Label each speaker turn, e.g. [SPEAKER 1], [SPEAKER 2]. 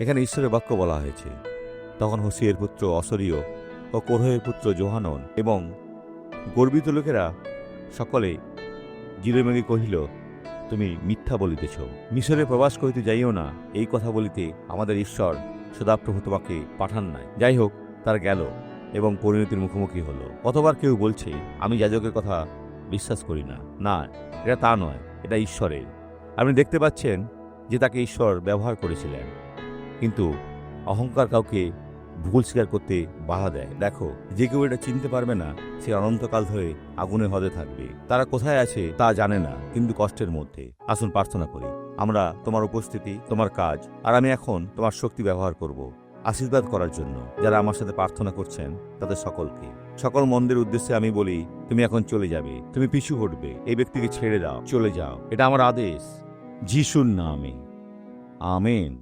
[SPEAKER 1] এখানে ঈশ্বরের বাক্য বলা হয়েছে। তখন হোসিয়ের পুত্র অসরীয় ও কোরহের পুত্র জোহানন এবং গর্বিত লোকেরা সকলে জিরোমেগে কহিল, তুমি মিথ্যা বলিতেছ। মিশরে প্রবাস করিতে যাইও না। এই কথা বলিতে আমাদের ঈশ্বর সদাপ্রভু তোমাকে পাঠান নাই। যাই হোক তার গেল এবং পরিণতির মুখোমুখি হলো। কতবার কেউ বলছে, আমি যাজকের কথা বিশ্বাস করি না। না, এটা তা নয়, এটা ঈশ্বরের। আপনি দেখতে পাচ্ছেন যে তাকে ঈশ্বর ব্যবহার করেছিলেন। কিন্তু অহংকার কাউকে ভুল স্বীকার করতে বাধা দেয়। দেখো, যে কেউ এটা চিনতে পারবে না, সে অনন্তকাল ধরে আগুনে হদে থাকবে। তারা কোথায় আছে তা জানে না, কিন্তু কষ্টের মধ্যে। আসুন প্রার্থনা করি, আমরা তোমার উপস্থিতি, তোমার কাজ, আর আমি এখন তোমার শক্তি ব্যবহার করব আশীর্বাদ করার জন্য। যারা আমার সাথে প্রার্থনা করছেন, তাদের সকলকে। সকল মন্দির উদ্দেশ্যে আমি বলি, তুমি এখন চলে যাবে, তুমি পিছু হটবে, এই ব্যক্তিকে ছেড়ে দাও, চলে যাও। এটা আমার আদেশ, যিশুর নামে। আমেন।